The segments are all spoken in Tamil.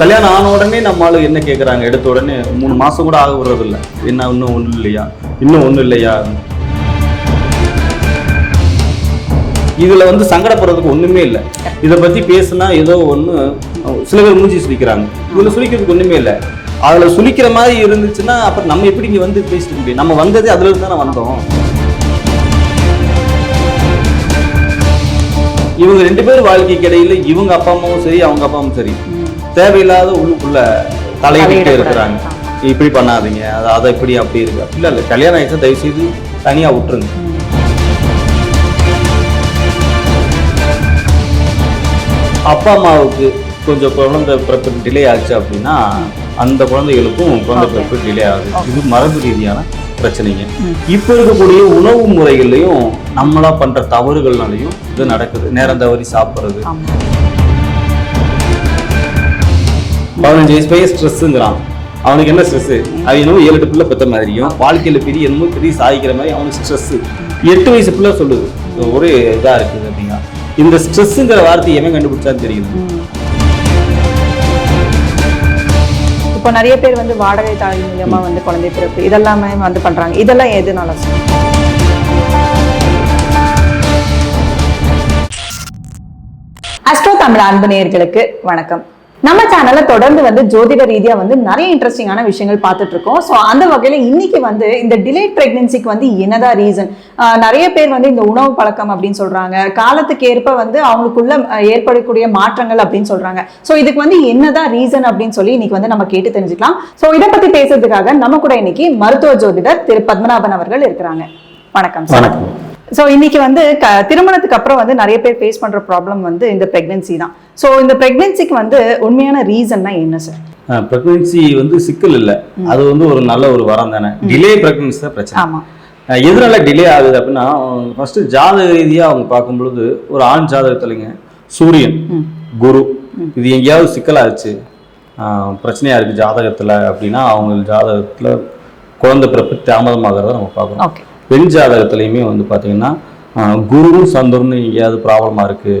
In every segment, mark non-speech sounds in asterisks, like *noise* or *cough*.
கல்யாணம் ஆன உடனே நம்ம ஆளு என்ன கேட்குறாங்க எடுத்த உடனே மூணு மாதம் கூட ஆக விடுறது இல்லை என்ன இன்னும் ஒன்றும் இல்லையா? இன்னும் ஒன்றும் இல்லையா? இதில் வந்து சங்கடப்படுறதுக்கு ஒன்றுமே இல்லை. இதை பற்றி பேசுனா ஏதோ ஒண்ணு சில பேர் மூஞ்சி சுளிக்கிறாங்க. இதில் சுழிக்கிறதுக்கு ஒன்றுமே இல்லை. அதில் சுழிக்கிற மாதிரி இருந்துச்சுன்னா அப்புறம் நம்ம எப்படி இங்கே வந்து பேசிட்டு முடியும்? நம்ம வந்ததே அதுலேருந்து தானே வந்தோம். இவங்க ரெண்டு பேர் வாழ்க்கைக்கு இடையில இவங்க அப்பா அம்மாவும் சரி அவங்க அப்பா அம்மாவும் சரி. தேவையில்லாத உள்ளுக்குள்ள தலையிட்டு இருக்கிறாங்க. இப்படி பண்ணாதீங்க. அது அதை இப்படி அப்படி இருக்கு? அப்படி இல்லை கல்யாணம் ஆயிடுச்சா தயவு செய்து தனியா விட்டுருங்க. அப்பா அம்மாவுக்கு கொஞ்சம் குழந்தை பிறப்பு டிலே ஆச்சு அப்படின்னா அந்த குழந்தைகளுக்கும் குழந்தை பிறப்பு டிலே ஆகுது. இது மரபு ரீதியான பிரச்சனைங்க. இப்போ இருக்கக்கூடிய உணவு முறைகள்லையும் நம்மளா பண்ற தவறுகள்னாலையும் இது நடக்குது. நேரம் தவறி சாப்பிட்றது. பதினஞ்சு வயசு பையன் ஸ்ட்ரெஸ்ஸுங்கிறான் அவனுக்கு என்ன ஸ்ட்ரெஸ் அது என்னமோ ஏழு எட்டு பிள்ளை பெற்ற மாதிரியும் வாழ்க்கையில பெரிய என்னமோ பெரிய சாதிக்கிற மாதிரி அவனுக்கு ஸ்ட்ரெஸ் எட்டு வயசு பிள்ளை சொல்லுது. ஒரே இதா இருக்குது அப்படின்னா. இந்த ஸ்ட்ரெஸ்ஸுங்கிற வார்த்தை எவன் கண்டுபிடிச்சான்னு தெரியல இப்போ நிறைய பேர் வந்து வாடகை தாய் மூலியமா வந்து குழந்தை பிறப்பு இதெல்லாமே வந்து பண்றாங்க. இதெல்லாம் எதுனால? அஸ்ட்ரோ தமிழ் அன்பு நேயர்களுக்கு வணக்கம். நம்ம சேனல்ல தொடர்ந்து வந்து ஜோதிட ரீதியா வந்து நிறைய இன்ட்ரெஸ்டிங்கான விஷயங்கள் பார்த்துட்டு இருக்கோம் ஸோ அந்த வகையில இன்னைக்கு வந்து இந்த டிலேட் பிரெக்னன்சிக்கு வந்து என்னதான் ரீசன் நிறைய பேர் வந்து இந்த உணவு பழக்கம் அப்படின்னு சொல்றாங்க. காலத்துக்கு ஏற்ப வந்து அவங்களுக்குள்ள ஏற்படக்கூடிய மாற்றங்கள் அப்படின்னு சொல்றாங்க. ஸோ இதுக்கு வந்து என்னதான் ரீசன் அப்படின்னு சொல்லி இன்னைக்கு வந்து நம்ம கேட்டு தெரிஞ்சுக்கலாம். ஸோ இதை பத்தி பேசுறதுக்காக நம்ம கூட இன்னைக்கு மருத்துவ ஜோதிடர் திரு பத்மநாபன் அவர்கள் இருக்கிறாங்க. வணக்கம் சார் வணக்கம். ஸோ இன்னைக்கு வந்து க திருமணத்துக்கு அப்புறம் வந்து நிறைய பேர் ஃபேஸ் பண்ற ப்ராப்ளம் வந்து இந்த பிரெக்னன்சி தான். ஸோ இந்த பிரெக்னன்சிக்கு வந்து உண்மையான ரீசன்னா என்ன சார் ப்ரெக்னன்சி வந்து சிக்கல் இல்லை. அது வந்து ஒரு நல்ல ஒரு வரம் தானே. டிலே ப்ரெக்னன்சி தான் பிரச்சனை. ஆமா. அஹ் எதனால டிலே ஆகுது அப்படின்னா ஃபர்ஸ்ட் ஜாதக ரீதியா அவங்க பார்க்கும் பொழுது ஒரு ஆண் ஜாதகத்துலங்க சூரியன். குரு இது எங்கேயாவது சிக்கலாச்சு. ஆஹ் பிரச்சனையா இருக்கு ஜாதகத்துல அப்படின்னா அவங்க ஜாதகத்துல குழந்தை பிறப்பு தாமதமாகிறத நம்ம பார்க்குறோம் ஓகே பெண் ஜாதகத்துலையுமே வந்து பார்த்தீங்கன்னா குருவும் சந்திரனும் எங்கேயாவது ப்ராப்ளமா இருக்கு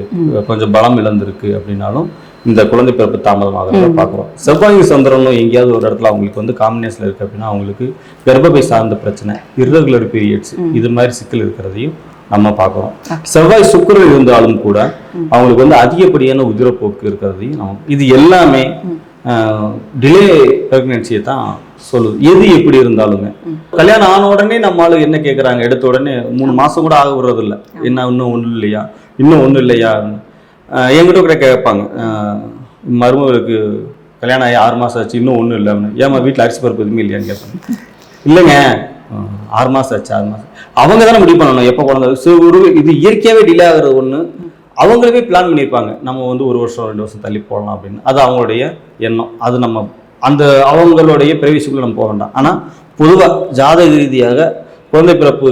கொஞ்சம் பலம் இழந்திருக்கு அப்படின்னாலும் இந்த குழந்தை பிறப்பு தாமதமாகிறத பார்க்குறோம். செவ்வாய் சந்திரனும் எங்கேயாவது ஒரு இடத்துல அவங்களுக்கு வந்து காம்பினேஷன் இருக்கு அப்படின்னா அவங்களுக்கு கர்ப்பப்பை சார்ந்த பிரச்சனை irregular பீரியட்ஸ் இது மாதிரி சிக்கல் இருக்கிறதையும் நம்ம பார்க்குறோம். செவ்வாய் சுக்கிரன் இருந்தாலும் கூட அவங்களுக்கு வந்து அதிகப்படியான உதிரப்போக்கு இருக்கிறதையும் நம்ம இது எல்லாமே டிலே பிரெக்னன்சியை தான் சொல்லுது. எது எப்படி இருந்தாலுமே. கல்யாணம் ஆன உடனே நம்ம ஆளு என்ன கேட்குறாங்க எடுத்த உடனே மூணு மாசம் கூட ஆக விடுறது இல்ல என்ன இன்னும் ஒன்றும் இல்லையா? இன்னும் ஒன்றும் இல்லையா? என்கிட்ட கூட கேட்பாங்க. மருமகளுக்கு கல்யாணம் ஆகி ஆறு மாசம் ஆச்சு இன்னும் ஒன்றும் இல்லை அப்படின்னு. ஏம்மா வீட்டில் அரிசி பருப்பு எதுவுமே இல்லையான்னு கேட்பாங்க. இல்லைங்க. ஆறு மாசம் ஆச்சு ஆறு மாசம். அவங்க தானே முடிவு பண்ணணும். எப்போ குழந்தை? ஒரு இது இயற்கையாகவே டிலே ஆகுறது ஒன்று அவங்களுமே பிளான் பண்ணியிருப்பாங்க. நம்ம வந்து ஒரு வருஷம் ரெண்டு வருஷம் தள்ளி போடலாம் அப்படின்னு. அது அவங்களுடைய எண்ணம். அது நம்ம அந்த அவங்களுடைய பிரைவசிக்குள்ள நம்ம போக வேண்டாம். ஆனால் பொதுவாக ஜாதக ரீதியாக குழந்தை பிறப்பு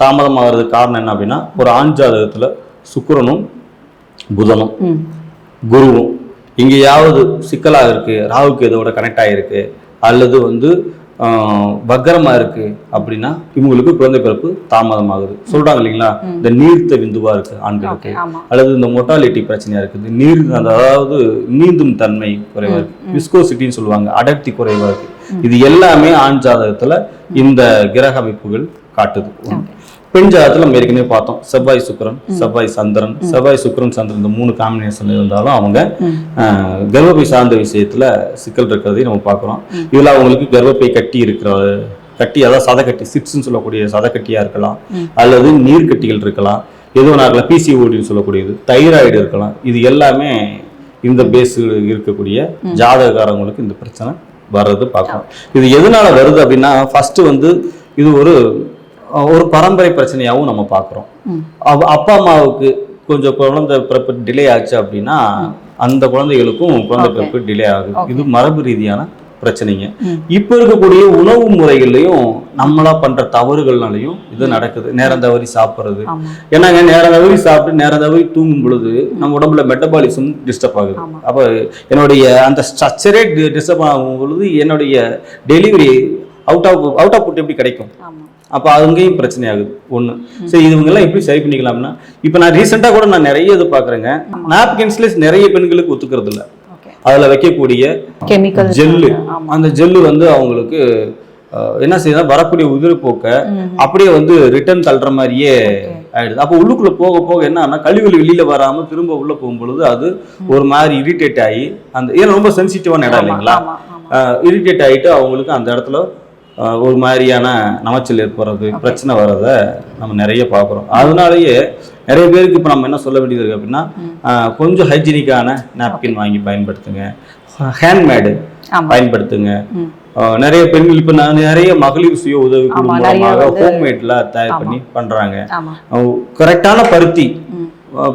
தாமதமாகிறதுக்கு காரணம் என்ன அப்படின்னா ஒரு ஆண் ஜாதகத்தில் சுக்கிரனும் புதனும் குருவும் எங்கேயாவது சிக்கலாக இருக்கு ராகுக்கு இதோட கனெக்ட் ஆகிருக்கு அல்லது வந்து ஆஹ், வக்கரமா இருக்கு அப்படின்னா இவங்களுக்கு குழந்தை பிறப்பு தாமதமாகுது. சொல்றாங்க இல்லைங்களா? இந்த நீர்த்த விந்துவா இருக்கு ஆண்களுக்கு. அல்லது இந்த மொட்டாலிட்டி பிரச்சனையா இருக்குது. நீர் அதாவது நீந்தும் தன்மை குறைவா இருக்கு. விஸ்கோசிட்டின்னு சொல்லுவாங்க. அடர்த்தி குறைவா இருக்கு. இது எல்லாமே ஆண் ஜாதகத்துல இந்த கிரக அமைப்புகள் காட்டுது. பெண் ஜாதகத்துல நம்ம ஏற்கனவே பார்த்தோம். செவ்வாய் சுக்கிரன் செவ்வாய் சந்திரன் செவ்வாய் சுக்கிரன் சந்திரன் இந்த மூணு காம்பினேஷன் இருந்தாலும் அவங்க கர்ப்பப்பை சார்ந்த விஷயத்துல சிக்கல் இருக்கிறதையும் நம்ம பார்க்குறோம். இதுல அவங்களுக்கு கர்ப்பப்பை கட்டி இருக்கிற கட்டி அதாவது சதக்கட்டி சிட்ஸ்ன்னு சொல்லக்கூடிய சதக்கட்டியா இருக்கலாம். அல்லது நீர்க்கட்டிகள் இருக்கலாம். எது வேணா இருக்கலாம் பிசிஓடின்னு சொல்லக்கூடியது. தைராய்டு இருக்கலாம். இது எல்லாமே இந்த பேஸ் இருக்கக்கூடிய ஜாதகக்காரங்களுக்கு இந்த பிரச்சனை வர்றது பார்க்கலாம் இது எதனால வருது அப்படின்னா ஃபர்ஸ்ட் வந்து இது ஒரு ஒரு பரம்பரை பிரச்சனையாகவும் நம்ம பார்க்குறோம் அப்பா அம்மாவுக்கு கொஞ்சம் குழந்தை பிறப்பு டிலே ஆச்சு அப்படின்னா அந்த குழந்தைகளுக்கும் குழந்தை. பிறப்பு டிலே ஆகுது. இது மரபு ரீதியான பிரச்சனைங்க. இப்போ இருக்கக்கூடிய உணவு முறைகள்லையும் நம்மளா பண்ற தவறுகள்னாலையும் இது நடக்குது. நேரம் தவறி சாப்பிட்றது. ஏன்னாங்க நேரம் தவறி சாப்பிட்டு நேரம் தவறி தூங்கும் பொழுது நம்ம உடம்புல மெட்டபாலிசம் டிஸ்டர்ப் ஆகுது. அப்போ என்னுடைய அந்த ஸ்ட்ரக்சரே டிஸ்டர்ப் ஆகும் பொழுது என்னுடைய delivery out of out of food எப்படி கிடைக்கும்? அப்போ அங்கேயும் பிரச்சனை ஆகுது ஒன்று சரி இவங்கெல்லாம் எப்படி சரி பண்ணிக்கலாம்னா இப்போ நான் ரீசெண்டாக கூட நான் நிறைய இது பார்க்குறேங்க நாப்கின்ஸ்ல நிறைய பெண்களுக்கு ஒத்துக்கிறது இல்லை. அதுல வைக்கக்கூடிய கெமிக்கல் ஜெல்லு. அந்த ஜெல்லு வந்து அவங்களுக்கு என்ன செய்யுதுன்னா வரக்கூடிய உதிரிப்போக்க அப்படியே வந்து ரிட்டர்ன் தள்ளுற மாதிரியே ஆயிடுது. அப்போ உள்ளுக்குள்ள போக போக என்ன ஆனா கழிவுகள் வெளியில வராம திரும்ப உள்ள போகும்பொழுது அது ஒரு மாதிரி இரிட்டேட் ஆகி அந்த ஏன்னா ரொம்ப சென்சிட்டிவான இடம் இல்லைங்களா? இரிட்டேட் ஆகிட்டு அவங்களுக்கு அந்த இடத்துல ஒரு மாதிரியான நமைச்சல் ஏற்படுறது பிரச்சனை வர்றதை நம்ம நிறைய பார்க்குறோம். அதனாலயே நிறைய பேருக்கு இப்போ நம்ம என்ன சொல்ல வேண்டியது இருக்கு அப்படின்னா கொஞ்சம் ஹைஜீனிக்கான நாப்கின் வாங்கி பயன்படுத்துங்க. ஹேண்ட்மேடு பயன்படுத்துங்க. நிறைய பெண்கள் இப்போ நான் நிறைய மகளிர் சுய உதவி மூலமாக வந்து- ஹோம்மேட்ல தயார் பண்ணி பண்றாங்க. ஆமா. கரெக்டான பருத்தி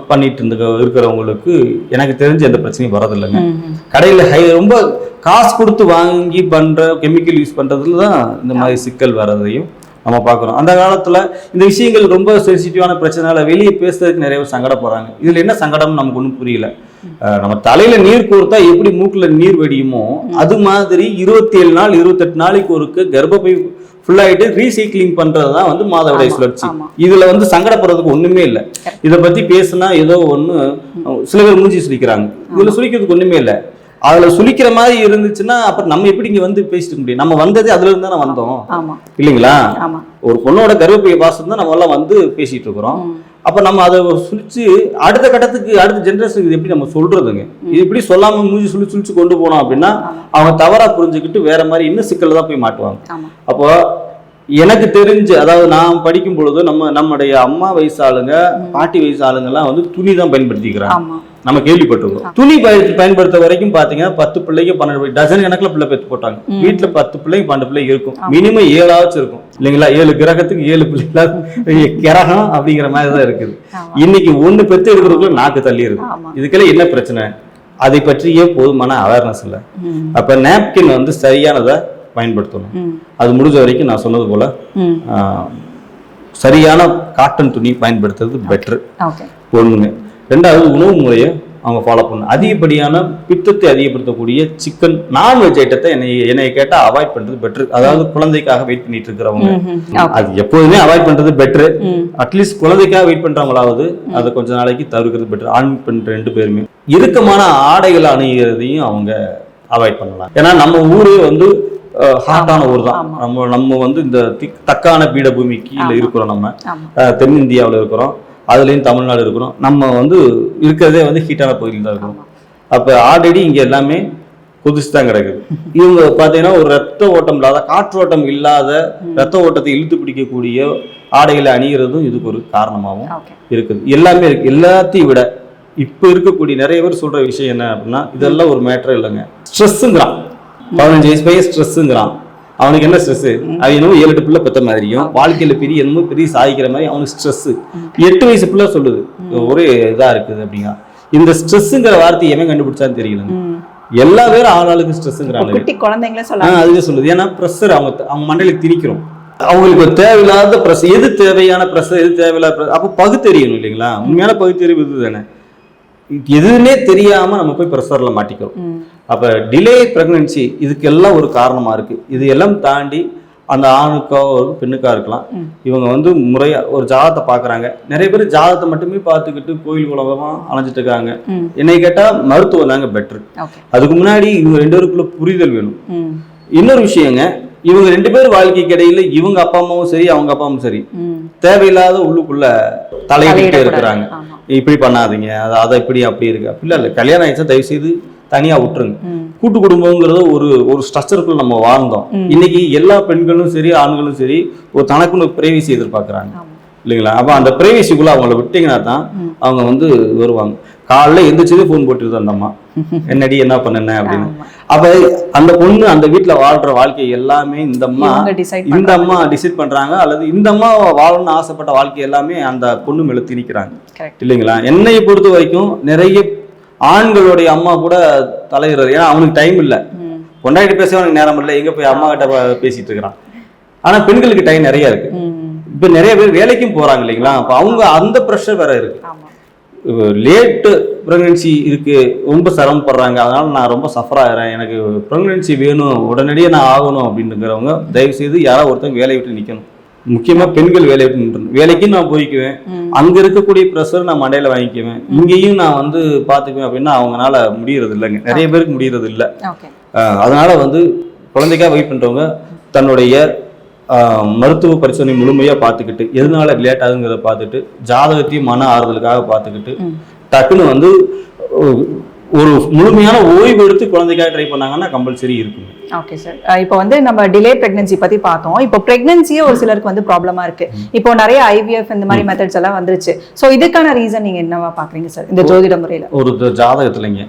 பண்ணிட்டு இருந்த இருக்கிறவங்களுக்கு எனக்கு தெரிஞ்சு எந்த பிரச்சனையும் வரதில்லைங்க. கடையில் ஹை ரொம்ப காசு கொடுத்து வாங்கி பண்ற கெமிக்கல் யூஸ் பண்றதுல தான் இந்த மாதிரி சிக்கல் வர்றதையும் நம்ம பார்க்குறோம். அந்த காலத்துல இந்த விஷயங்கள் ரொம்ப சென்சிட்டிவான பிரச்சனைனால வெளியே பேசுறதுக்கு நிறைய பேர் சங்கடப்படுறாங்க. இதுல என்ன சங்கடம் நமக்கு ஒன்றும் புரியல. நம்ம தலையில நீர் கோர்த்தா எப்படி மூக்குல நீர் வெடியுமோ அது மாதிரி இருபத்தி ஏழு நாள் இருபத்தெட்டு நாளைக்கு ஒருக்க கர்ப்பப்பை ஃபுல்லாயிட்டு ரீசைக்ளிங் பண்றது தான் வந்து மாதவிடாய் சுழற்சி. இதுல வந்து சங்கடப்படுறதுக்கு ஒண்ணுமே இல்லை. இதை பத்தி பேசுனா ஏதோ ஒண்ணு சில பேர் மூஞ்சி சுளிக்கிறாங்க. இதுல சுளிக்கிறதுக்கு ஒண்ணுமே இல்லை. அதுல சுளிக்கிற மாதிரி இருந்துச்சுன்னா அப்புறம் நம்ம எப்படி இங்க வந்து பேசிட்டு முடியும்? நம்ம வந்ததே அதுல இருந்து தானே வந்தோம்? இல்லைங்களா? ஒரு பொண்ணோட கர்ப்பப்பை வாசம் தான் நம்ம எல்லாம் வந்து பேசிட்டு இருக்கிறோம். அப்ப நம்ம அதை சுழிச்சு அடுத்த கட்டத்துக்கு அடுத்த ஜென்ரேஷனுக்கு எப்படி நம்ம சொல்றதுங்க? இது இப்படி சொல்லாம மூஞ்சி சுழி சுழிச்சு கொண்டு போனோம் அப்படின்னா அவங்க தவறா புரிஞ்சுக்கிட்டு வேற மாதிரி இன்னும் சிக்கல்ல தான் போய் மாட்டுவாங்க. அப்போ எனக்கு தெரிஞ்சு அதாவது நான் படிக்கும் பொழுது நம்ம நம்முடைய அம்மா வயசு ஆளுங்க பாட்டி வயசு ஆளுங்கெல்லாம் வந்து துணி தான் பயன்படுத்திக்கிறாங்க. நம்ம கேள்விப்பட்டிருக்கோம். துணி பயன் பயன்படுத்த வரைக்கும் பாத்தீங்கன்னா பத்து பிள்ளைங்க பன்னெண்டு டசன் கணக்குல பிள்ளை பெற்று போட்டாங்க. வீட்டுல பத்து பிள்ளைங்க பன்னெண்டு பிள்ளை இருக்கும். மினிமம் ஏழாச்சும் இருக்கும். இல்லைங்களா? ஏழு கிரகத்துக்கு ஏழு பிள்ளைங்களா *laughs* கிரகம் அப்படிங்கிற மாதிரி தான் இருக்குது. இன்னைக்கு ஒண்ணு பெத்து எடுக்கிறதுக்குள்ள நாக்கு தள்ளி இருக்கு ஆமா. இதுக்கெல்லாம் என்ன பிரச்சனை? அதை பற்றியே போதுமான அவேர்னஸ் இல்லை. அப்ப நாப்கின் வந்து சரியானதை பயன்படுத்தணும். அது முடிஞ்ச வரைக்கும் நான் சொன்னது போல சரியான காட்டன் துணி பயன்படுத்துறது பெட்ரு ஒண்ணுங்க ரெண்டாவது உணவு முறையை அவங்க ஃபாலோ பண்ணணும். அதிகப்படியான பித்தத்தை அதிகப்படுத்தக்கூடிய சிக்கன் நான்வெஜ் ஐட்டத்தை என்னை என்னை கேட்டால் அவாய்ட் பண்றது பெட்ரு அதாவது குழந்தைக்காக வெயிட் பண்ணிட்டு இருக்கிறவங்க. அது எப்போதுமே அவாய்ட் பண்றது பெட்ரு அட்லீஸ்ட் குழந்தைக்காக வெயிட் பண்றவங்களாவது அதை கொஞ்ச நாளைக்கு தவிர்க்கிறது பெட்டர் ஆண் பெண் ரெண்டு பேருமே. இறுக்கமான ஆடைகள் அணிகிறதையும் அவங்க அவாய்ட் பண்ணலாம். ஏன்னா நம்ம ஊரே வந்து ஹாட்டான ஊர் தான். நம்ம நம்ம வந்து இந்த திக்- தக்கான பீடபூமி கீழே ஆமா. இருக்கிறோம் நம்ம. தென்னிந்தியாவில் இருக்கிறோம். அதுலேயும் தமிழ்நாடு இருக்கிறோம் நம்ம வந்து இருக்கிறதே வந்து ஹீட்டான பகுதியில் தான் இருக்கிறோம் அப்போ ஆல்ரெடி இங்கே எல்லாமே கொதிச்சு தான் கிடக்குது. இவங்க பார்த்தீங்கன்னா ஒரு ரத்த ஓட்டம் இல்லாத காற்றோட்டம் இல்லாத ரத்த ஓட்டத்தை இழுத்து பிடிக்கக்கூடிய ஆடைகளை அணிகிறதும் இதுக்கு ஒரு காரணமாகவும் இருக்குது. எல்லாமே இருக்கு. எல்லாத்தையும் விட இப்போ இருக்கக்கூடிய நிறைய பேர் சொல்ற விஷயம் என்ன அப்படின்னா இதெல்லாம் ஒரு மேட்டர் இல்லைங்க. ஸ்ட்ரெஸ்ஸுங்கிறான் பதினஞ்சு வயசு பையன் ஸ்ட்ரெஸ்ஸுங்கிறான் அவனுக்கு என்ன ஸ்ட்ரெஸ் அவன் என்னமோ ஏழு எட்டு பிள்ளை பெத்த மாதிரியும் வாழ்க்கையில பெரிய என்னமோ பெரிய சாதிக்கிற மாதிரி அவனுக்கு ஸ்ட்ரெஸ் எட்டு வயசு பிள்ளை சொல்லுது ஒரே இதா இருக்குது அப்படிங்க இந்த ஸ்ட்ரெஸ்ஸுங்கிற வார்த்தையை எவன் கண்டுபிடிச்சான்னு தெரியலங்க ம் எல்லா பேரும் ஆளாளுக்கு ஸ்ட்ரெஸ்ஸுங்கிறாங்க குட்டி குழந்தைங்களே சொல்லலாம் அதுவே சொல்லுது. ஏன்னா ப்ரெஷர் அவங்க அவங்க மண்டையில திணிக்கிறோம். அவங்களுக்கு தேவையில்லாத ப்ரெஷர் எது தேவையான ப்ரெஷர் எது தேவையில்லாத அப்போ பகுத்தறியணும் இல்லைங்களா? உண்மையான பகுத்தறிவு இது தானே எதுன்னே தெரியாம நம்ம போய் ப்ரெஷர்ல மாட்டிக்கிறோம். அப்ப டிலே பிரெக்னன்சி இதுக்கெல்லாம் ஒரு காரணமா இருக்கு. இது எல்லாம் தாண்டி அந்த ஆணுக்கோ ஒரு பெண்ணுக்கா இருக்கலாம். இவங்க வந்து முறையா ஒரு ஜாதகத்தை பாக்குறாங்க நிறைய பேர் ஜாதகத்தை மட்டுமே பார்த்துக்கிட்டு கோயில் உலகமா அலைஞ்சிட்டு இருக்காங்க. என்னை கேட்டா மருத்துவம் தாங்க பெட்ரு அதுக்கு முன்னாடி இவங்க ரெண்டு பேருக்குள்ள புரிதல் வேணும். இன்னொரு விஷயங்க இவங்க ரெண்டு பேர் வாழ்க்கைக்கு இடையில இவங்க அப்பா அம்மாவும் சரி அவங்க அப்பா அம்மாவும் சரி. தேவையில்லாத உள்ளுக்குள்ள தலையிட்டு. இருக்கிறாங்க. இப்படி பண்ணாதீங்க அது அதை இப்படி அப்படி இருக்கு. அப்படி இல்லை. கல்யாணம் ஆயிடுச்சா தயவு செய்து தனியா விட்டுருங்க. கூட்டு குடும்பங்கிறது ஒரு ஒரு ஸ்ட்ரக்சருக்குள்ள நம்ம வாழ்ந்தோம். இன்னைக்கு எல்லா பெண்களும் சரி ஆண்களும் சரி ஒரு தனக்குன்னு பிரைவசி எதிர்பார்க்கறாங்க. இல்லைங்களா? அப்ப அந்த பிரைவசிக்குள்ள அவங்கள விட்டீங்கன்னா தான். அவங்க வந்து வருவாங்க. காலைல எந்திரிச்சதே ஃபோன் போட்டுருது அந்த அம்மா என்னடி என்ன பண்ணுன அப்படின்னு. அப்ப அந்த பொண்ணு அந்த வீட்ல வாழ்ற வாழ்க்கை எல்லாமே இந்த அம்மா இந்த அம்மா டிசைட் பண்றாங்க. அல்லது இந்த அம்மா வாழணும்னு ஆசைப்பட்ட வாழ்க்கை எல்லாமே அந்த பொண்ணு மேல திணிக்கிறாங்க. இல்லைங்களா? என்னைய பொறுத்த வரைக்கும் நிறைய ஆண்களுடைய அம்மா கூட தலையிடுறது. ஏன்னா அவனுக்கு டைம் இல்ல. கொண்டாடி பேச அவனுக்கு நேரம் இல்லை. எங்க போய் அம்மா கிட்ட பேசிட்டு இருக்கிறான். ஆனா பெண்களுக்கு டைம் நிறைய இருக்கு. இப்ப நிறைய பேர் வேலைக்கும் போறாங்க இல்லைங்களா? அப்ப அவங்க அந்த ப்ரெஷர் வேற இருக்கு. லேட்டு ப்ரெக்னன்சி இருக்கு ரொம்ப சிரமப்படுறாங்க. அதனால நான் ரொம்ப சஃபர் ஆகிறேன் எனக்கு ப்ரெக்னன்சி வேணும். உடனடியே நான் ஆகணும் அப்படின்னுங்கிறவங்க தயவு செய்து யாராவது ஒருத்தங்க வேலையை விட்டு நிற்கணும் முக்கியமா பெண்கள் வேலை வேலைக்கு நான் போய்க்குவேன். அங்க இருக்கக்கூடிய ப்ரெஷர் நான் மண்டையில வாங்கிக்குவேன். இங்கேயும் நான் வந்து பாத்துக்குவேன் அப்படின்னா அவங்கனால முடியறது இல்லைங்க. நிறைய பேருக்கு முடியறது இல்ல. அதனால வந்து குழந்தைக்காக வெயிட் பண்றவங்க தன்னுடைய மருத்துவ பரிசோதனை முழுமையா பார்த்துக்கிட்டு எதனால லேட் ஆகுங்கிறத பார்த்துட்டு ஜாதகத்தையும் மன ஆறுதலுக்காக பார்த்துக்கிட்டு. டக்குன்னு வந்து ஒரு முழுமையான ஓய்வு எடுத்து குழந்தைக்காக ட்ரை பண்ணாங்கன்னா கம்பல்சரி இருக்குங்க. ஓகே சார் இப்போ வந்து நம்ம டிலே பிரெக்னன்சி பத்தி பார்த்தோம். இப்போ பிரெக்னன்சியே ஒரு சிலருக்கு வந்து ப்ராப்ளமா இருக்கு. இப்போ நிறைய ஐவிஎஃப் இந்த மாதிரி மெத்தட்ஸ் எல்லாம் வந்துருச்சு. ஸோ இதுக்கான ரீசன் நீங்க என்னவா பாக்குறீங்க சார் இந்த ஜோதிட முறையில. ஒரு ஜாதகத்துலங்க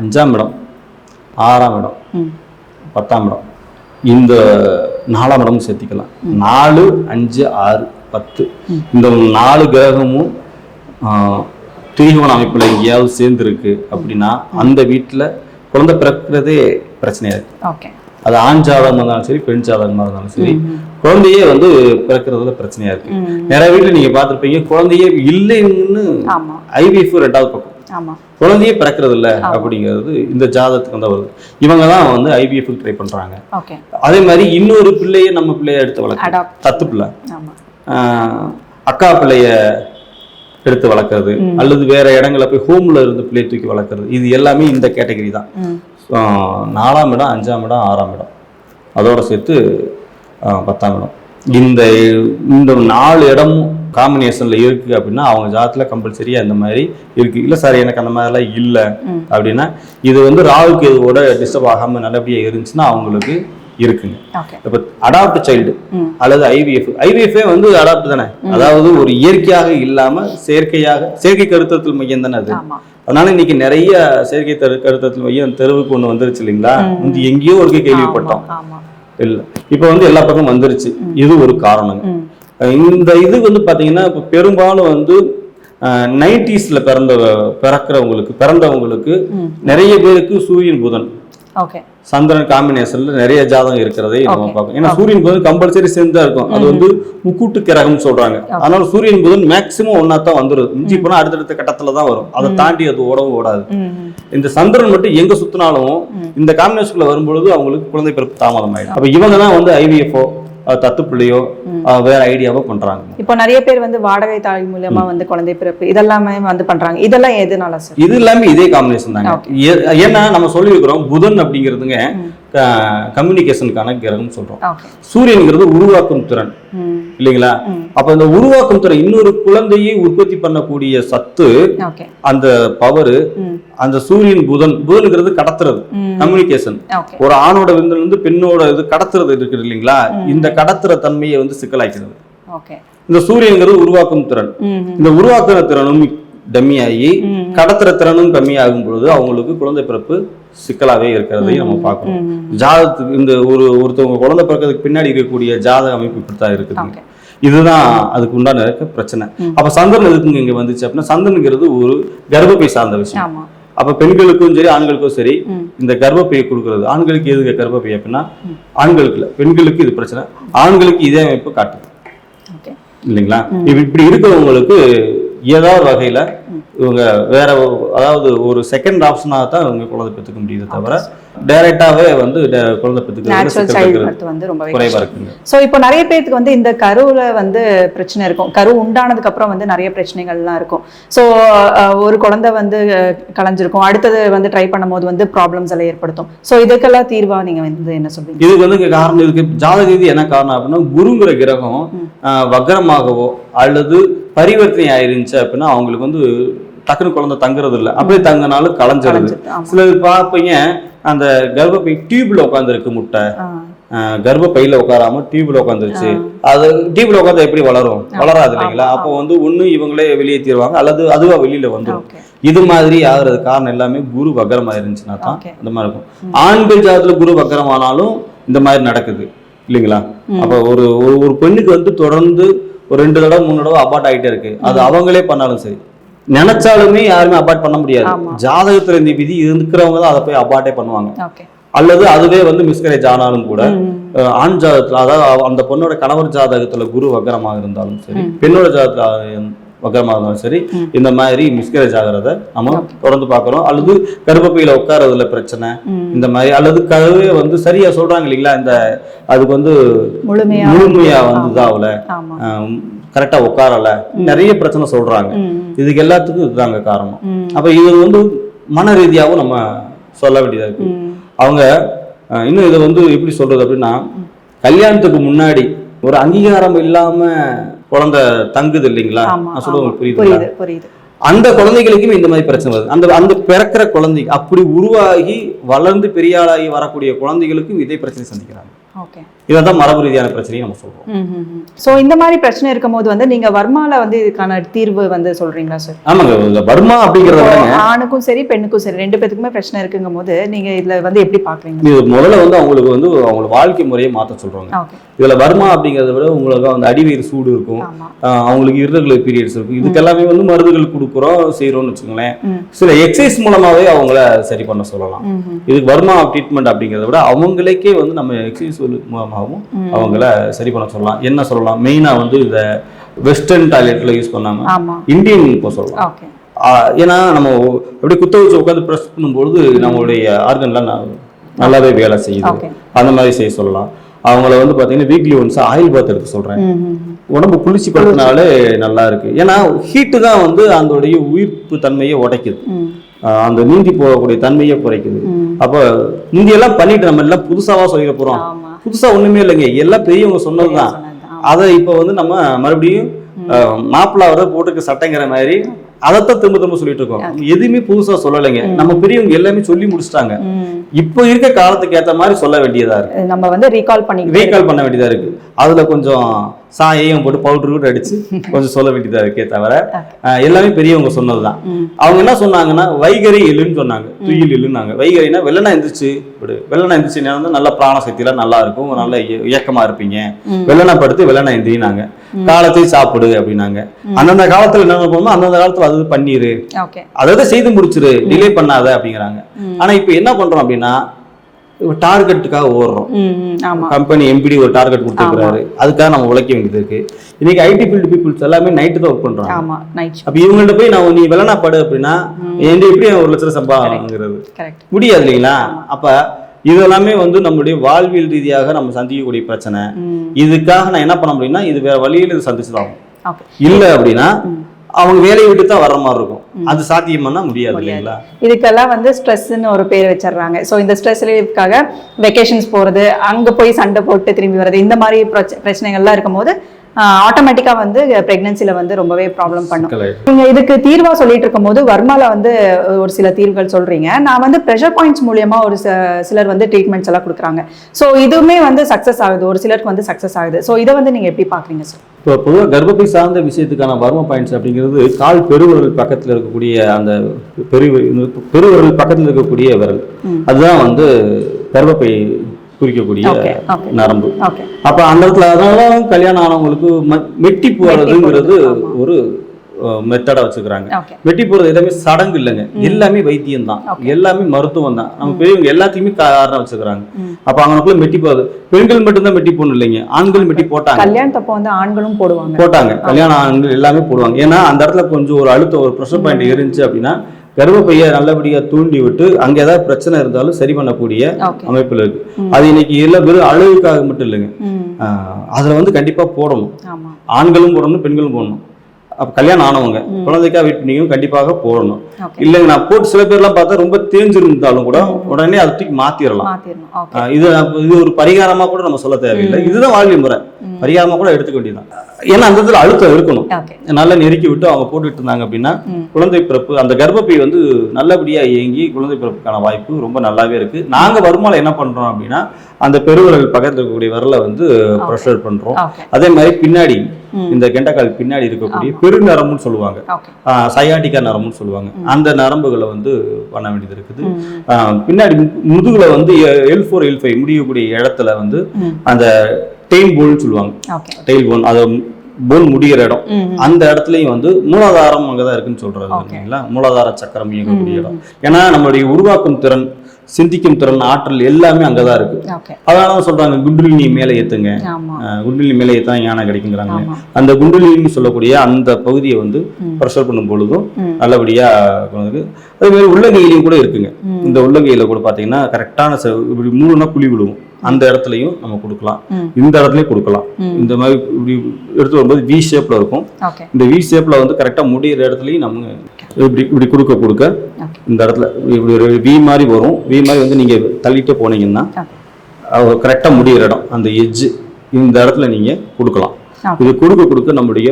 அஞ்சாம் இடம் ஆறாம் இடம் பத்தாம் இடம். இந்த நாலாம் இடமும் சேர்த்திக்கலாம். நாலு அஞ்சு ஆறு பத்து. இந்த நாலு கிரகமும் திரிகோண அமைப்பில் எங்கேயாவது சேர்ந்துருக்கு அப்படின்னா அந்த வீட்டில் குழந்தை பிறக்கிறதே பிரச்சனையா இருக்கு. அது ஆண் ஜாதகமாக இருந்தாலும் சரி பெண் ஜாதகமாக இருந்தாலும் சரி குழந்தையே வந்து பிறக்கிறதுல பிரச்சனையா இருக்கு. நிறைய வீட்டில் நீங்க பார்த்திருப்பீங்க குழந்தையே இல்லைன்னு ஐவிஎஃப் ரெண்டாவது பக்கம். குழந்தையே பிறக்கிறது இல்ல அப்படிங்கிறது இந்த ஜாதகத்துக்கு வந்து வருது. இவங்க தான் வந்து ஐவிஎஃப் ட்ரை பண்றாங்க. அதே மாதிரி இன்னொரு பிள்ளையை நம்ம பிள்ளைய எடுத்து வளர்க்க தத்து பிள்ளை. அக்கா பிள்ளைய எடுத்து வளர்க்கறது அல்லது வேற இடங்கள்ல போய் ஹோம்ல இருந்து பிள்ளைய தூக்கி வளர்க்கறது. இது எல்லாமே இந்த கேட்டகரி தான். நாலாம் இடம் அஞ்சாம் இடம் ஆறாம் இடம். அதோட சேர்த்து பத்தாம் இடம். இந்த இந்த நாலு இடமும் காம்பினேஷன்ல இருக்கு அப்படின்னா அவங்க ஜாதத்துல கம்பல்சரியா இந்த மாதிரி இருக்கு. இல்ல சார் எனக்கு அந்த மாதிரிலாம் இல்லை. அப்படின்னா இது வந்து ராகுக்கு இதோட டிஸ்டர்ப் ஆகாம நல்லபடியா இருந்துச்சுன்னா அவங்களுக்கு இருக்குங்க. இப்போ அடாப்ட் சைல்டு அல்லது ஐவிஎஃப் ஐவிஎஃப்ஏ வந்து அடாப்ட் தானே? அதாவது ஒரு இயற்கையாக இல்லாம செயற்கையாக செயற்கை கருத்தத்தில் மையம் தானே அது? அதனால இன்னைக்கு நிறைய செயற்கை தரு கருத்தத்தில் மையம் தெருவுக்கு ஒண்ணு வந்துருச்சு இல்லைங்களா? வந்து எங்கேயோ ஒரு கேள்விப்பட்டோம். இல்ல. இப்போ வந்து எல்லா பக்கம் வந்துருச்சு. இது ஒரு காரணங்க. ம். இந்த இது வந்து பாத்தீங்கன்னா இப்போ பெரும்பாலும் வந்து நைன்டிஸ்ல பிறந்த பிறக்கிறவங்களுக்கு பிறந்தவங்களுக்கு நிறைய பேருக்கு சூரியன் புதன். ஓகே. சந்திரன் காம்பினேஷன்ல நிறைய ஜாதகம் இருக்கிறதை நம்ம. பார்க்கணும். ஏன்னா சூரியன் புதன் கம்பல்சரி சேர்ந்து இருக்கும். அது வந்து முக்கூட்டு கிரகம் சொல்றாங்க. அதனால சூரியன் புதன் மேக்சிமம் ஒன்னா தான் வந்துருது மிஞ்சி போனா அடுத்தடுத்த கட்டத்துல தான் வரும். அதை தாண்டி அது ஓடவும் ஓடாது. இந்த சந்திரன் மட்டும் எங்க சுத்தினாலும் இந்த காம்பினேஷன்ல வரும்பொழுது அவங்களுக்கு குழந்தை பிறப்பு தாமதம் ஆயிடும் அப்ப இவங்க தான் வந்து ஐவிஎஃப்ஓ தத்து பிள்ளையோ வேற ஐடியாவோ பண்றாங்க. இப்போ நிறைய பேர் வந்து வாடகை தாய் மூலியமா வந்து குழந்தை பிறப்பு இதெல்லாமே வந்து பண்றாங்க. இதெல்லாம் எதுனால சார்? இது எல்லாமே இதே காம்பினேஷன் தாங்க. ஏன்னா நம்ம சொல்லியிருக்கிறோம் புதன் அப்படிங்கிறதுங்க கம்யூனிகேஷனுக்கான கிரகம் சொல்றோம். சூரியன்கிறது உருவாக்கும் திறன். இல்லைங்களா. அப்ப இந்த உருவாக்கும் திறன் இன்னொரு குழந்தையை உற்பத்தி பண்ணக்கூடிய சத்து அந்த பவர் அந்த சூரியன் புதன் புதனுங்கிறது கடத்துறது கம்யூனிகேஷன் ஒரு ஆணோட விந்துல இருந்து பெண்ணோட இது கடத்துறது இருக்குது இல்லைங்களா? இந்த கடத்துற தன்மையை வந்து சிக்கலாக்கிறது. இந்த சூரியன்கிறது உருவாக்கும் திறன். இந்த உருவாக்குற திறனும் டம்மியாகி. கடத்துற திறனும் கம்மியாகும் பொழுது அவங்களுக்கு குழந்தை பிறப்பு சிக்கலாவே இருக்கிறதையும் நம்ம பார்க்கணும். ஜாதகத்துக்கு இந்த ஒரு ஒருத்தவங்க குழந்தை பிறக்கிறதுக்கு பின்னாடி இருக்கக்கூடிய ஜாதக அமைப்பு இப்படித்தான் இருக்குது. இதுதான் அதுக்கு உண்டான இருக்க பிரச்சனை. அப்ப சந்திரன் எதுக்குங்க இங்க வந்துச்சு அப்படின்னா சந்திரனுங்கிறது ஒரு கர்ப்பப்பை சார்ந்த விஷயம். அப்ப பெண்களுக்கும் சரி ஆண்களுக்கும் சரி இந்த கர்ப்பப்பையை கொடுக்கறது. ஆண்களுக்கு எதுக்கு கர்ப்பப்பை அப்படின்னா ஆண்களுக்கு இல்ல பெண்களுக்கு இது பிரச்சனை. ஆண்களுக்கு இதே அமைப்பு காட்டுது. இல்லைங்களா? இப்ப இப்படி இருக்கிறவங்களுக்கு ஏதாவது வகையில இவங்க வேற அதாவது ஒரு செகண்ட் ஆப்ஷனாக தான் இவங்க குழந்தை பெற்றுக்க முடியுது தவிர டைரக்டாவே வந்து குழந்தை பெற்றுக்கிறது வந்து ரொம்பவே குறைவா இருக்குங்க. ஸோ இப்போ நிறைய பேருக்கு வந்து இந்த கருவுல வந்து பிரச்சனை இருக்கும். கரு உண்டானதுக்கு அப்புறம் வந்து நிறைய பிரச்சனைகள்லாம் இருக்கும். ஸோ ஒரு குழந்தை வந்து கலைஞ்சிருக்கும் அடுத்தது வந்து ட்ரை பண்ணும்போது வந்து ப்ராப்ளம்ஸ் எல்லாம் ஏற்படுத்தும். ஸோ இதுக்கெல்லாம் தீர்வா நீங்க வந்து என்ன சொல்றீங்க இதுக்கு வந்து காரணம் இதுக்கு ஜாதக ரீதி என்ன காரணம் அப்படின்னா குருங்கிற கிரகம் வக்ரமாகவோ அல்லது பரிவர்த்தனை ஆயிருந்துச்சு அப்படின்னா அவங்களுக்கு வந்து டக்குனு குழந்தை தங்குறது இல்லை அப்படியே தங்கினாலும் ஆமா. சிலது பார்ப்பீங்க அந்த கர்ப்பப்பை டியூப்ல உட்காந்துருக்கு முட்டை. ஆ, ஆஹ், கர்ப்பப்பையில உட்காராம டியூப்ல உட்காந்துருச்சு அது டியூப்ல உட்காந்து எப்படி வளரும்? வளராது இல்லைங்களா? அப்போ வந்து ஒண்ணு இவங்களே வெளியேற்றிடுவாங்க அல்லது அதுவா வெளியில வந்துடும் இது மாதிரி ஆகுறது காரணம் எல்லாமே குரு வக்கரமா இருந்துச்சுன்னா தான். இந்த மாதிரி இருக்கும். ஆண்கள் ஜாதத்துல குரு வக்கரம் ஆனாலும் இந்த மாதிரி நடக்குது இல்லைங்களா? அப்ப ஒரு ஒரு- ஒரு பெண்ணுக்கு வந்து தொடர்ந்து ஒரு ரெண்டு தடவை மூணு தடவை அபார்ட் ஆகிட்டே இருக்கு. அது அவங்களே பண்ணாலும் சரி. நினைச்சாலுமே யாருமே அபார்ட் பண்ண முடியாது. ஜாதகத்துல இந்த விதி இருக்கிறவங்க தான் அதை போய் அபார்ட்டே பண்ணுவாங்க. அல்லது அதுவே வந்து மிஸ்கரேஜ் ஆனாலும் கூட ஆண் ஜாதகத்துல அதாவது அந்த பொண்ணோட கணவர் ஜாதகத்துல குரு வக்கரமாக இருந்தாலும் சரி பெண்ணோட ஜாதகத்துல வக்கரமாக இருந்தாலும் சரி இந்த மாதிரி மிஸ்கரேஜ் ஆகிறத நம்ம தொடர்ந்து பார்க்குறோம். அல்லது கர்ப்பப்பையில உட்காரதுல பிரச்சனை இந்த மாதிரி அல்லது கருவே வந்து சரியா சொல்றாங்க இல்லைங்களா இந்த அதுக்கு வந்து முழுமையா வந்து இதாகல. கரெக்டா உட்காரல. நிறைய பிரச்சனை சொல்றாங்க. இதுக்கு எல்லாத்துக்கும் இதுதாங்க காரணம். அப்ப இது வந்து மன ரீதியாகவும் நம்ம சொல்ல வேண்டியதா இருக்கு. அவங்க இன்னும் இதை வந்து எப்படி சொல்றது அப்படின்னா கல்யாணத்துக்கு முன்னாடி ஒரு அங்கீகாரம் இல்லாம குழந்தை தங்குது இல்லைங்களா? நான் புரியுதுங்களா? புரியுது புரியுது. அந்த குழந்தைகளுக்குமே இந்த மாதிரி பிரச்சனை வருது. அந்த அந்த பிறக்கிற குழந்தை அப்படி உருவாகி வளர்ந்து பெரிய ஆளாகி வரக்கூடிய குழந்தைகளுக்கும் இதே பிரச்சனை சந்திக்கிறாங்க. ஓகே. இதை தான் மரபு ரீதியான பிரச்சனையை நம்ம சொல்றோம். ஸோ இந்த மாதிரி பிரச்சனை இருக்கும்போது வந்து நீங்க வர்மால வந்து இதுக்கான தீர்வு வந்து சொல்றீங்களா சார் ஆமாங்க. பர்மா அப்படிங்கிறத விடங்க ஆணுக்கும் சரி பெண்ணுக்கும் சரி ரெண்டு பேத்துக்குமே பிரச்சனை இருக்குங்கும் போது நீங்க இதுல வந்து எப்படி பாக்குறீங்க? இது முதல்ல வந்து அவங்களுக்கு வந்து அவங்களோட வாழ்க்கை முறையை மாற்ற சொல்றாங்க. இதுல வர்மா அப்படிங்கிறத விட உங்களுக்கு வந்து அடிவயிறு சூடு இருக்கும். அவங்களுக்கு irregular பீரியட்ஸ் இருக்கும். இதுக்கு எல்லாமே வந்து மருந்துகள் கொடுக்குறோம் செய்யறோம்னு வச்சுக்கோங்களேன். சில எக்ஸசைஸ் மூலமாவே அவங்கள சரி பண்ண சொல்லலாம். இதுக்கு வர்மா ட்ரீட்மெண்ட் அப்படிங்கிறத விட அவங்களுக்கே வந்து நம்ம எக்ஸசைஸ் மூலமாகவும். அவங்கள சரி பண்ண சொல்லலாம். என்ன சொல்லலாம்? மெயினா வந்து இந்த வெஸ்டர்ன் டாய்லெட்ல யூஸ் பண்ணாம இந்தியன் இப்போ சொல்லலாம். ஏன்னா நம்ம அப்படியே குத்த வச்சு உட்காந்து ப்ரெஸ் பண்ணும்பொழுது நம்மளுடைய ஆர்கன்லாம் நல்லாவே வேலை செய்யுது. அந்த மாதிரி செய்ய சொல்லலாம். அவங்கள வந்து பார்த்தீங்கன்னா வீக்லி ஒன்ஸ் ஆயில் பாத் ம், ம். உடம்பு குளிர்ச்சி படுத்தினாலே நல்லா இருக்கு. ஏன்னா ஹீட்டு தான் வந்து அதோடைய உயிர்ப்பு தன்மையை உடைக்குது. அந்த நீந்தி போகக்கூடிய தன்மையை குறைக்குது. அப்போ முந்தியெல்லாம் பண்ணிட்டு நம்ம எல்லாம் புதுசாவா சொல்லிட போறோம். புதுசா ஒண்ணுமே இல்லைங்க. எல்லாம் பெரியவங்க சொன்னதுதான். அதை இப்போ வந்து நம்ம மறுபடியும் மாப்பிள்ளை வர போட்டுக்க சட்டைங்கிற மாதிரி அதைத்தான் திரும்ப திரும்ப சொல்லிட்டு இருக்கோம். எதுவுமே புதுசா சொல்லலைங்க. நம்ம பெரியவங்க எல்லாமே சொல்லி முடிச்சிட்டாங்க. ம். இப்போ இருக்க காலத்துக்கு ஏத்த மாதிரி சொல்ல வேண்டியதா இருக்கு. நம்ம வந்து ரீகால் பண்ணிக்கிட்டே ரீகால் பண்ண வேண்டியதா இருக்கு. அதுல கொஞ்சம் சாயம் போட்டு பவுடர் கூட அடிச்சு *laughs* கொஞ்சம் சொல்ல வேண்டியதா இருக்கே தவிர எல்லாமே பெரியவங்க சொன்னதுதான். ம். அவங்க என்ன சொன்னாங்கன்னா வைகரி இல்லுன்னு சொன்னாங்க. துயில் இல்லுன்னாங்க வைகரினா வெள்ளனா எந்திரிச்சு விடு. வெள்ளனா எந்திரிச்சு வந்து நல்ல பிராண சக்தியெல்லாம் நல்லா இருக்கும். நல்ல இய- இயக்கமா இருப்பீங்க. வெள்ளனா படுத்து வெள்ளனா எந்திரினாங்க. காலத்தை சாப்பிடு அப்படின்னாங்க. அந்தந்த காலத்துல என்ன பண்ணுமோ அந்தந்த காலத்துல அது பண்ணிரு அதாவது செய்து முடிச்சிரு டிலே பண்ணாத அப்படிங்கிறாங்க. ஆனா இப்போ என்ன பண்றோம் அப்படின்னா டார்கெட்டுக்காக ஓடுறோம். கம்பெனி எம்பிடி ஒரு டார்கெட் கொடுத்துருக்காரு அதுக்காக நம்ம உழைக்க வேண்டியது இருக்கு. இன்னைக்கு ஐடி ஃபீல்டு பீப்புள்ஸ் எல்லாமே நைட்டு தான் ஒர்க் பண்றாங்க. அப்ப இவங்கள்ட்ட போய் நான் நீ வெள்ளனா படு அப்படின்னா என் எப்படி ஒரு லட்சம் சம்பாதிங்கிறது கரெக்ட் முடியாது இல்லைங்களா? அப்ப இது எல்லாமே வந்து நம்மளுடைய வாழ்வியல் ரீதியாக நம்ம சந்திக்கக்கூடிய பிரச்சனை. இதுக்காக நான் என்ன பண்ண முடியும்னா இது வேற வழியில இது சந்திச்சுதான் ஓகே. இல்ல அப்படின்னா. அவங்க வேலையை விட்டு தான் வர்ற மாதிரி இருக்கும். அது சாத்தியமானா முடியாது இல்லைங்களா? இதுக்கெல்லாம் வந்து ஸ்ட்ரெஸ்ன்னு ஒரு பேர் வச்சிடுறாங்க. ஸோ இந்த ஸ்ட்ரெஸ் ரிலீஃப்காக வெக்கேஷன்ஸ் போகிறது அங்கே போய் சண்டை போட்டு திரும்பி வர்றது இந்த மாதிரி பிரச்ச- பிரச்சனைகள்லாம் இருக்கும்போது ஆட்டோமேட்டிக்காக வந்து ப்ரெக்னன்சியில் வந்து ரொம்பவே ப்ராப்ளம் பண்ணும். சிக்கலை. நீங்க இதுக்கு தீர்வா சொல்லிட்டு இருக்கும்போது வர்மால வந்து ஒரு சில தீர்வுகள் சொல்றீங்க. நான் வந்து ப்ரெஷர் பாயிண்ட்ஸ் மூலியமா ஒரு சிலர் வந்து ட்ரீட்மெண்ட்ஸ் எல்லாம் கொடுக்குறாங்க. ஸோ இதுவுமே வந்து சக்ஸஸ் ஆகுது. ஒரு சிலருக்கு வந்து சக்ஸஸ் ஆகுது. ஸோ இதை வந்து நீங்க எப்படி பாக்குறீங்க சார் இப்போ பொதுவாக கர்ப்பப்பை சார்ந்த விஷயத்துக்கான வர்ம பாயிண்ட்ஸ் அப்படிங்கிறது கால் பெருவிரல் பக்கத்தில் இருக்கக்கூடிய அந்த பெரு பெருவிரல் பக்கத்தில் இருக்கக்கூடிய விரல். அதுதான் வந்து கர்ப்பப்பை குறிக்கக்கூடிய நரம்பு. அப்ப அந்த இடத்துல அதனால கல்யாணம் ஆனவங்களுக்கு மெட்டி போறதுங்கிறது. ஒரு மெத்தடா வச்சுக்கிறாங்க. வெட்டி போறது எல்லாமே சடங்கு இல்லைங்க. எல்லாமே வைத்தியம் தான். எல்லாமே மருத்துவம் தான். நம்ம பெரியவங்க எல்லாத்தையுமே காரணம் வச்சுக்கிறாங்க. அப்ப அவங்களுக்குள்ள மெட்டி போகுது. பெண்கள் மட்டும்தான் மெட்டி போடணும் இல்லைங்க. ஆண்கள் மெட்டி போட்டாங்க. கல்யாணத்தப்போ வந்து ஆண்களும் போடுவாங்க. போட்டாங்க. கல்யாணம் ஆண்கள் எல்லாமே போடுவாங்க. ஏன்னா அந்த இடத்துல கொஞ்சம் ஒரு அழுத்தம் ஒரு ப்ரெஷர் பாயிண்ட் இருந்துச்சு அப்படின்னா கர்ப்பப்பையை நல்லபடியா தூண்டி விட்டு அங்க ஏதாவது பிரச்சனை இருந்தாலும் சரி பண்ணக்கூடிய அமைப்புல இருக்கு. அது இன்னைக்கு எல்லாம் வெறும் அழகுக்காக மட்டும் இல்லைங்க. அதுல வந்து கண்டிப்பா போடணும். ஆண்களும் போடணும் பெண்களும் போடணும். அப்ப கல்யாணம் ஆனவங்க குழந்தைக்கா வெயிட் பண்ணியும் கண்டிப்பாக போடணும். இல்லைங்க நான் போட்டு சில பேர்லாம் பார்த்தா ரொம்ப தேஞ்சிருந்தாலும் கூட உடனே அதை தூக்கி மாத்திரலாம். இது இது ஒரு பரிகாரமா கூட நம்ம சொல்ல தேவையில்லை. இதுதான் வாழ்க்கை முறை. பரிகாரமா கூட எடுத்துக்க வேண்டியதுதான். ஏன்னா அந்த இடத்துல அழுத்தம் இருக்கணும். நல்லா நெருக்கி விட்டு அவங்க போட்டுட்டு இருந்தாங்க அப்படின்னா. குழந்தை பிறப்பு அந்த கர்ப்பப்பை வந்து நல்லபடியா இயங்கி குழந்தை பிறப்புக்கான வாய்ப்பு ரொம்ப நல்லாவே இருக்கு. நாங்க வருமானம் என்ன பண்றோம் அப்படின்னா அந்த பெருவிரல் பக்கத்துல இருக்கக்கூடிய விரலை வந்து ப்ரெஷர் பண்றோம். அதே மாதிரி பின்னாடி. இந்த கெண்டக்கால் பின்னாடி இருக்கக்கூடிய பெருநரம்புன்னு சொல்லுவாங்க. ஓகே சயாட்டிக்கா நரம்புன்னு சொல்லுவாங்க. அந்த நரம்புகளை வந்து பண்ண வேண்டியது இருக்குது. பின்னாடி முதுகுல வந்து எல் ஃபோர் எல் ஃபைவ் முடியக்கூடிய இடத்துல வந்து அந்த டெயில் போல்னு சொல்லுவாங்க. டெயில் போன் அது போன் முடிகிற இடம். அந்த இடத்துலயும் வந்து மூலாதாரம் அங்கதான் இருக்குன்னு Okay. இல்லைங்களா? மூலாதார சக்கரம் இயங்கக்கூடிய இடம். ஏன்னா நம்மளுடைய உருவாக்கும் திறன் சிந்திக்கும் திறன் ஆற்றல் எல்லாமே அங்கதான் இருக்கு. அதனால தான் சொல்றாங்க குண்டுலினி மேலே ஏத்துங்க. குண்டுலினி மேலே ஏத்தா ஞானம் கிடைக்குங்கிறாங்க. அந்த குண்டுலின்னு சொல்லக்கூடிய அந்த பகுதியை வந்து. ப்ரெஷர் பண்ணும் பொழுதும். நல்லபடியா அதே மாதிரி உள்ளங்கையிலையும் கூட இருக்குங்க. இந்த உள்ளங்கையில கூட பாத்தீங்கன்னா கரெக்டான இப்படி மூணுனா குழி விழுவும். அந்த இடத்துலையும் நம்ம கொடுக்கலாம். இந்த இடத்துலயும் கொடுக்கலாம். இந்த மாதிரி இப்படி எடுத்து வரும்போது வி ஷேப்ல இருக்கும். இந்த வி ஷேப்ல வந்து கரெக்டா முடியிற இடத்துலயும் நம்ம இப்படி இப்படி கொடுக்க கொடுக்க இந்த இடத்துல இப்படி ஒரு வி மாதிரி வரும். வி மாதிரி வந்து நீங்க தள்ளிட்டே போனீங்கன்னா கரெக்டாக முடியிற இடம் அந்த எட்ஜ் இந்த இடத்துல நீங்கள் கொடுக்கலாம். இது கொடுக்க கொடுக்க நம்முடைய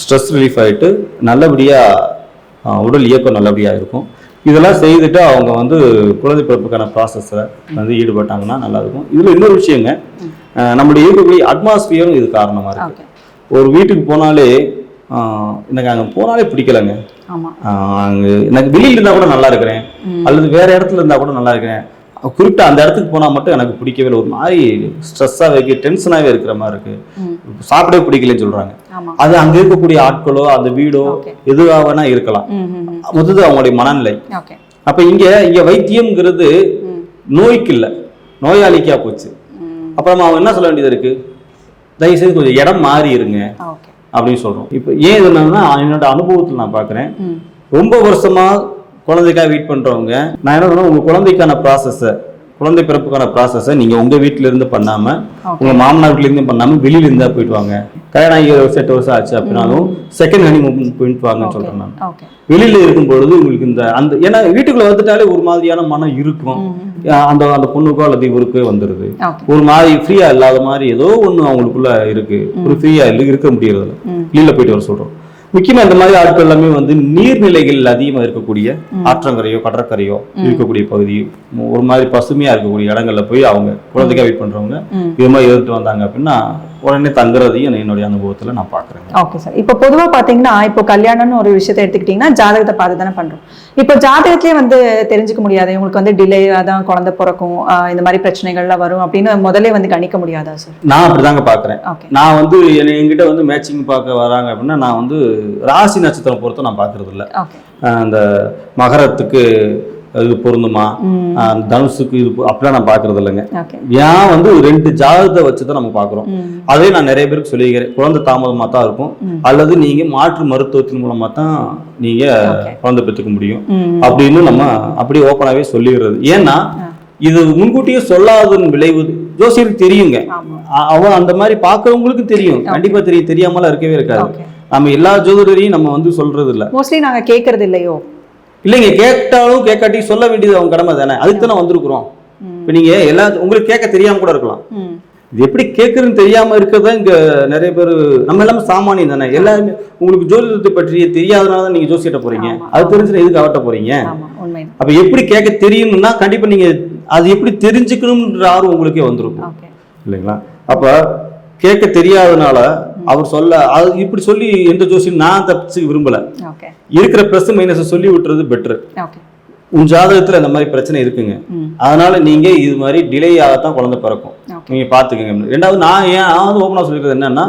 ஸ்ட்ரெஸ் ரிலீஃப் ஆகிட்டு நல்லபடியாக உடல் இயக்கம் நல்லபடியாக இருக்கும். இதெல்லாம் செய்துட்டு அவங்க வந்து குழந்தை பிறப்புக்கான ப்ராசஸில் வந்து ஈடுபட்டாங்கன்னா நல்லா இருக்கும் இதில் இன்னொரு விஷயங்க ஆஹ் நம்முடைய இருக்கக்கூடிய அட்மாஸ்பியரும் இது காரணமாக இருக்கு. ஓகே. ஒரு வீட்டுக்கு போனாலே எனக்கு அங்கே போனாலே பிடிக்கலங்க. அங்க எனக்கு வெளியில இருந்தா கூட நல்லா இருக்கிறேன். அல்லது வேற இடத்துல இருந்தா கூட நல்லா இருக்கிறேன். குறிப்பிட்ட அந்த இடத்துக்கு போனா மட்டும் எனக்கு பிடிக்கவே இல்லை. ஒரு மாதிரி ஸ்ட்ரெஸ்ஸாகவே இருக்கு டென்ஷனாகவே இருக்கிற மாதிரி இருக்கு. ம். சாப்பிடவே பிடிக்கலன்னு சொல்றாங்க. ஆமா அது அங்க இருக்கக்கூடிய ஆட்களோ அந்த வீடோ. எதுவாக வேணா இருக்கலாம். ம் ம் ம். மொத்தது அவங்களுடைய மனநிலை. அப்ப இங்க இங்க வைத்தியம்ங்கிறது நோய்க்கு இல்லை நோயாளிக்கா போச்சு. ம். அப்ப நம்ம அவங்க என்ன சொல்ல வேண்டியது இருக்கு? தயவுசெய்து கொஞ்சம் இடம் மாறி இருங்க. அப்படின்னு சொல்றோம். இப்போ ஏன் இது என்னன்னா என்னோட அனுபவத்தில் நான் பார்க்குறேன் ம். ரொம்ப வருஷமா குழந்தைக்காக வெயிட் பண்றவங்க நான் என்ன சொல்றேன் உங்க குழந்தைக்கான ப்ராசஸை குழந்தை பிறப்புக்கான ப்ராசஸை நீங்க உங்க வீட்ல இருந்து பண்ணாம உங்க மாமனார் வீட்ல இருந்து பண்ணாம வெளியில இருந்தா போயிட்டு வாங்க. கல்யாணம் ஆகி வருஷம் எட்டு வருஷம் ஆச்சு அப்படின்னாலும் செகண்ட் ஹனி போயிட்டு வாங்கன்னு சொல்றேன் நான் வெளியில இருக்கும் பொழுது உங்களுக்கு இந்த அந்த ஏன்னா வீட்டுக்குள்ள வந்துட்டாலே ஒரு மாதிரியான மனம் இருக்கும். அந்த அந்த பொண்ணுக்கோ அல்லது இவருக்கோ வந்துருது. ஒரு மாதிரி ஃப்ரீயா இல்லாத மாதிரி ஏதோ ஒண்ணு அவங்களுக்குள்ள இருக்கு. ஒரு ஃப்ரீயா இல்லை இருக்க முடியறதில்ல. ம். வெளியில போயிட்டு வர சொல்றோம். முக்கியமா இந்த மாதிரி ஆட்கள் எல்லாமே வந்து நீர்நிலைகள் அதிகமா இருக்கக்கூடிய ஆற்றங்கரையோ கடற்கரையோ இருக்கக்கூடிய பகுதி ஒரு மாதிரி பசுமையா இருக்கக்கூடிய இடங்கள்ல போய் அவங்க குழந்தைக்காக வெயிட் பண்றவங்க இது மாதிரி எதிர்த்து வந்தாங்க அப்படின்னா உடனே தங்குறதையும் என்னுடைய அனுபவத்துல நான் பாக்குறேன் ஓகே சார் இப்போ பொதுவா பாத்தீங்கன்னா இப்போ கல்யாணம்னு ஒரு விஷயத்தை எடுத்துக்கிட்டீங்கன்னா ஜாதகத்தை பார்த்து தானே பண்றோம். இப்போ ஜாதகத்திலே வந்து தெரிஞ்சுக்க முடியாது. இவங்களுக்கு வந்து டிலே தான் குழந்தை பிறக்கும் இந்த மாதிரி பிரச்சனைகள்லாம் வரும் அப்படின்னு முதல்ல வந்து கணிக்க முடியாதா சார் நான் அப்படிதாங்க பாக்குறேன். ஓகே நான் வந்து என்னை என்கிட்ட வந்து மேட்சிங் பார்க்க வராங்க அப்படின்னா நான் வந்து ராசி நட்சத்திரம் பொறுத்து நான் பாக்குறது இல்ல அந்த மகரத்துக்கு இது பொருந்துமா? தனுசுக்கு இது அப்படிலாம் நான் பாக்குறது இல்லைங்க. ஏன் வந்து ரெண்டு ஜாதகத்தை வச்சு தான் நம்ம பாக்குறோம் ம். அதே நான் நிறைய பேருக்கு சொல்லிக்கிறேன் குழந்தை தாமதமா தான் இருக்கும். அல்லது நீங்க மாற்று மருத்துவத்தின் மூலமா தான் நீங்க Okay. குழந்தை பெற்றுக்க முடியும். அப்படின்னு நம்ம அப்படியே ஓப்பனாவே சொல்லிடுறது. ஏன்னா. இது முன்கூட்டியே சொல்லாததன் விளைவு ஜோசியருக்கு தெரியுங்க. அவன் அந்த மாதிரி பார்க்கறவங்களுக்கு தெரியும். கண்டிப்பா தெரியும். தெரியாமலாம் இருக்கவே இருக்காது. நம்ம எல்லா ஜோதிடரையும் நம்ம வந்து சொல்றது இல்ல மோஸ்ட்லி நாங்க கேட்கறது இல்லையோ இல்லைங்க கேட்டாலும் கேட்காட்டி சொல்ல வேண்டியது அவங்க கடமை தானே. அதுக்கு தானே வந்திருக்கிறோம். இப்போ நீங்க எல்லா உங்களுக்கு கேட்க தெரியாம கூட இருக்கலாம். இது எப்படி கேட்கறதுன்னு தெரியாம இருக்கிறதா இங்க நிறைய பேர் நம்ம எல்லாமே சாமானியம் தானே. எல்லாருமே உங்களுக்கு ஜோதிடத்தை பற்றி தெரியாதனால தான் நீங்க ஜோசியிட்ட போறீங்க. அது தெரிஞ்சு எதுக்கு அவட்ட போறீங்க? அப்ப எப்படி கேட்க தெரியணும்னா கண்டிப்பா நீங்க அது எப்படி தெரிஞ்சுக்கணும்ன்ற ஆர்வம் உங்களுக்கே வந்திருக்கும். இல்லைங்களா? அப்ப கேட்க தெரியாதனால அவர் சொல்ல அது இப்படி சொல்லி எந்த ஜோசியும் நான் தப்பிச்சு விரும்பல. இருக்கிற ப்ளஸ் மைனஸை சொல்லி விட்டுறது பெட்ரு உன் ஜாதகத்துல இந்த மாதிரி பிரச்சனை இருக்குங்க. அதனால நீங்க இது மாதிரி டிலே ஆகத்தான் குழந்தை பிறக்கும். நீங்க பாத்துக்கங்க. ரெண்டாவது நான் ஏன் வந்து ஓப்பனா சொல்லிக்கிறது என்னன்னா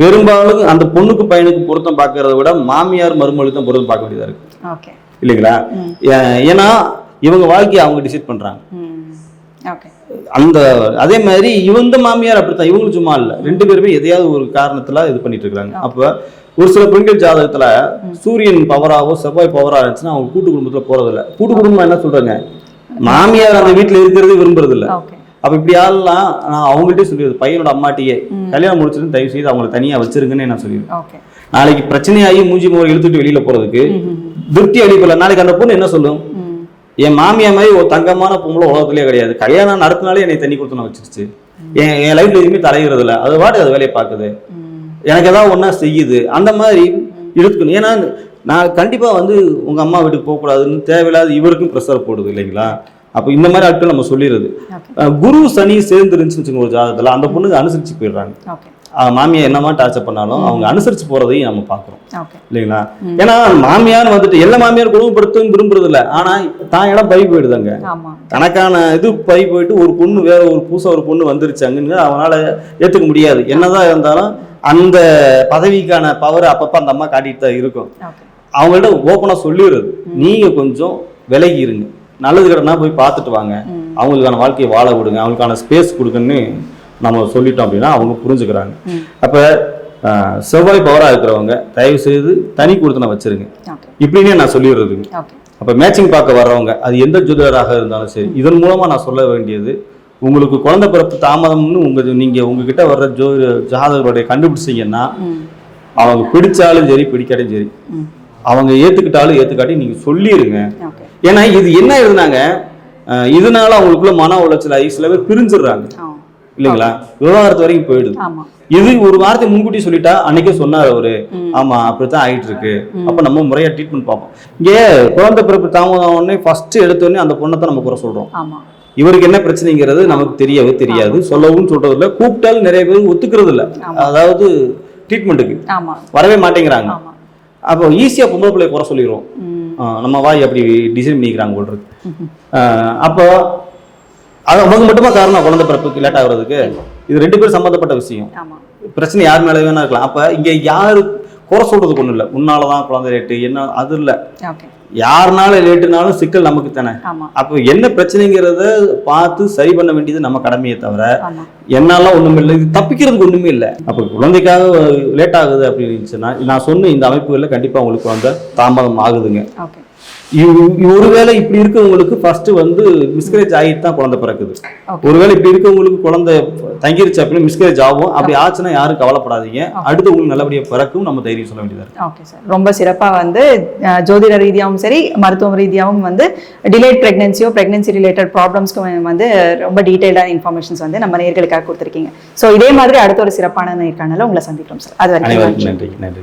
பெரும்பாலும் அந்த பொண்ணுக்கு பையனுக்கு பொருத்தம் பார்க்கறத விட மாமியார் மருமகளுக்கு தான் பொருத்தம் பார்க்க வேண்டியதா இருக்கு. இல்லைங்களா? ஏன்னா இவங்க வாழ்க்கையை அவங்க டிசைட் பண்றாங்க. அந்த அதே மாதிரி இவங்க மாமியார் அப்படித்தான் இவங்களும் சும்மா இல்ல. ரெண்டு பேருமே எதையாவது ஒரு காரணத்துல இது பண்ணிட்டு இருக்காங்க. அப்ப ஒரு சில பெண்கள் ஜாதகத்துல சூரியன் பவராவோ செவ்வாய் பவரா இருந்துச்சுன்னா அவங்க கூட்டு குடும்பத்துல போறதில்ல. கூட்டு குடும்பம் என்ன சொல்றாங்க? மாமியார் அந்த வீட்டுல இருக்கிறது விரும்புறது இல்ல அப்ப இப்படி ஆள்லாம் நான் அவங்கள்ட்டே சொல்லிடுது பையனோட அம்மாட்டியே. கல்யாணம் முடிச்சிருந்து தயவு செய்து அவங்கள தனியா வச்சிருங்கன்னு நான் சொல்லிடுவேன் நாளைக்கு பிரச்சனையாகி மூஞ்சி முறை இழுத்துட்டு வெளியில போறதுக்கு திருப்தி அடிப்பல நாளைக்கு அந்த பொண்ணு என்ன சொல்லும்? என் மாமியா மாதிரி ஒரு தங்கமான பொம்பளை உலகத்திலே கிடையாது. கல்யாணம் நடத்தினாலே என்னை தண்ணி கொடுத்து நான் வச்சிருச்சு. என் என் லைஃப்ல எதுவுமே தலையிறது இல்ல. அது வாட்டு அது வேலையை பார்க்குது. எனக்கு ஏதாவது ஒன்றா செய்யுது. அந்த மாதிரி இழுத்துக்கணும் ஏன்னா நான் கண்டிப்பா வந்து உங்க அம்மா வீட்டுக்கு போகக்கூடாதுன்னு தேவையில்லாத இவருக்கும் ப்ரெஷர் போடுது இல்லைங்களா? அப்போ இந்த மாதிரி ஆட்கள் நம்ம சொல்லிடுறது. குரு சனி சேர்ந்து வச்சுக்கோங்க ஒரு ஜாதகத்துல. அந்த பொண்ணுக்கு அனுசரிச்சு போயிடுறாங்க. ஓகே அஹ் மாமியா என்னமா டார்ச்சர் பண்ணாலும் அவங்க அனுசரிச்சு போறதையும் நம்ம பார்க்குறோம். ஓகே இல்லைங்களா? ஏன்னா மாமியார் வந்துட்டு எல்லா மாமியார் குடும்பப்படுத்தும் விரும்புறது இல்ல ஆனா தான் இடம் பறி போயிடுதாங்க. தனக்கான இது பறி போயிட்டு ஒரு பொண்ணு வேற ஒரு புதுசா ஒரு பொண்ணு வந்துருச்சாங்கன்னு அவனால ஏத்துக்க முடியாது. என்னதான் இருந்தாலும் அந்த பதவிக்கான பவர் அப்பப்ப அந்த அம்மா காட்டிட்டு தான் இருக்கும். அவங்கள்ட்ட ஓப்பனா சொல்லிடுறது. நீங்க கொஞ்சம் விலகி இருங்க நல்லது கிடனா போய் பார்த்துட்டு வாங்க. அவங்களுக்கான வாழ்க்கையை வாழ விடுங்க. அவங்களுக்கான ஸ்பேஸ் கொடுங்கன்னு நம்ம சொல்லிட்டோம் அப்படின்னா அவங்க புரிஞ்சுக்கிறாங்க. அப்ப செவ்வாய் பவரா இருக்கிறவங்க தயவு செய்து தனி கொடுத்தன வச்சிருங்க. ஓகே. இப்படின்னே நான் சொல்லிடுறதுங்க அப்ப மேட்சிங் பார்க்க வர்றவங்க அது எந்த ஜோதிடராக இருந்தாலும் சரி இதன் மூலமா நான் சொல்ல வேண்டியது உங்களுக்கு குழந்தை பிறப்பு தாமதம்னு உங்க நீங்க உங்ககிட்ட வர்ற ஜோ ஜாதகருடைய கண்டுபிடிச்சீங்கன்னா அவங்க பிடிச்சாலும் சரி பிடிக்காட்டியும் சரி அவங்க ஏத்துக்கிட்டாலும் ஏத்துக்காட்டி நீங்க சொல்லிடுங்க ஏன்னா இது என்ன அஹ் இதனால அவங்களுக்குள்ள மன உளைச்சல் ஆகி சில பேர் பிரிஞ்சிடுறாங்க. இல்லைங்களா? விவகாரத்து வரைக்கும் போயிடுது. இது ஒரு வார்த்தை முன்கூட்டி சொல்லிட்டா அன்னைக்கே சொன்னார் அவரு. ஆமா அப்படித்தான் ஆயிட்டு இருக்கு அப்ப நம்ம முறையா ட்ரீட்மெண்ட் பார்ப்போம். இங்கே குழந்தை பிறப்பு தாமதம் உடனே ஃபர்ஸ்ட் எடுத்தோடனே அந்த பொண்ணை தான் நம்ம குறை சொல்றோம். இவருக்கு என்ன பிரச்சனைங்கிறது நமக்கு தெரியவே தெரியாது. சொல்லவும் சொல்றது இல்ல கூப்பிட்டாலும் நிறைய பேர் ஒத்துக்கிறது இல்ல. அதாவது ட்ரீட்மெண்ட்டுக்கு வரவே மாட்டேங்கிறாங்க. அப்போ ஈஸியா பொம்பளை பிள்ளைய குறை சொல்லிடுவோம் நம்ம வாய் அப்படி டிசைன் பண்ணிக்கிறாங்க போல் இருக்கு. அப்போ அது அவங்க மட்டுமா காரணம் குழந்தை பிறப்புக்கு லேட் ஆகுறதுக்கு? இது ரெண்டு பேரும் சம்மந்தப்பட்ட விஷயம். ஆமா. பிரச்சனை யார் மேலே வேணா இருக்கலாம். அப்ப இங்க யாரு குறை சொல்றதுக்கு ஒண்ணும் இல்லை. உன்னாலதான் குழந்தை லேட்டு என்ன அது இல்ல. ஓகே யாருனால லேட்டுனாலும் சிக்கல் நமக்கு தானே. ஆமா. அப்போ என்ன பிரச்சனைங்கிறத பார்த்து சரி பண்ண வேண்டியது நம்ம கடமையே தவிர என்னால ஒண்ணுமே இல்லை. இது தப்பிக்கிறதுக்கு ஒண்ணுமே இல்லை. அப்போ குழந்தைக்காக லேட் ஆகுது அப்படின்னு இருந்துச்சுன்னா நான் சொன்ன இந்த அமைப்புகளில் கண்டிப்பா உங்களுக்கு குழந்தை தாமதம் ஆகுதுங்க. ஒருவேளை இப்படி இருக்கவங்களுக்கு ஃபர்ஸ்ட் வந்து மிஸ்கரேஜ் ஆகிட்டு தான் குழந்தை பிறக்குது. ஒருவேளை இப்படி இருக்கவங்களுக்கு குழந்தை தங்கிருச்சு அப்படின்னு மிஸ்கரேஜ் ஆகும். அப்படி ஆச்சுன்னா யாரும் கவலைப்படாதீங்க. அடுத்து உங்களுக்கு நல்லபடியா பிறக்கும் நம்ம தைரியம் சொல்ல வேண்டியதா இருக்கு. ஓகே சார் ரொம்ப சிறப்பாக வந்து ஜோதிட ரீதியாகவும் சரி மருத்துவ ரீதியாகவும் வந்து டிலேட் ப்ரெக்னென்சியோ ப்ரெக்னென்சி ரிலேட்டட் ப்ராப்ளம்ஸ்க்கு வந்து ரொம்ப டீட்டெயில்டான இன்ஃபர்மேஷன்ஸ் வந்து நம்ம நேர்களுக்காக கொடுத்துருக்கீங்க. ஸோ இதே மாதிரி அடுத்த ஒரு சிறப்பான நேர்காணல உங்களை சந்திக்கிறோம் சார் அது வரைக்கும். நன்றி. நன்றி.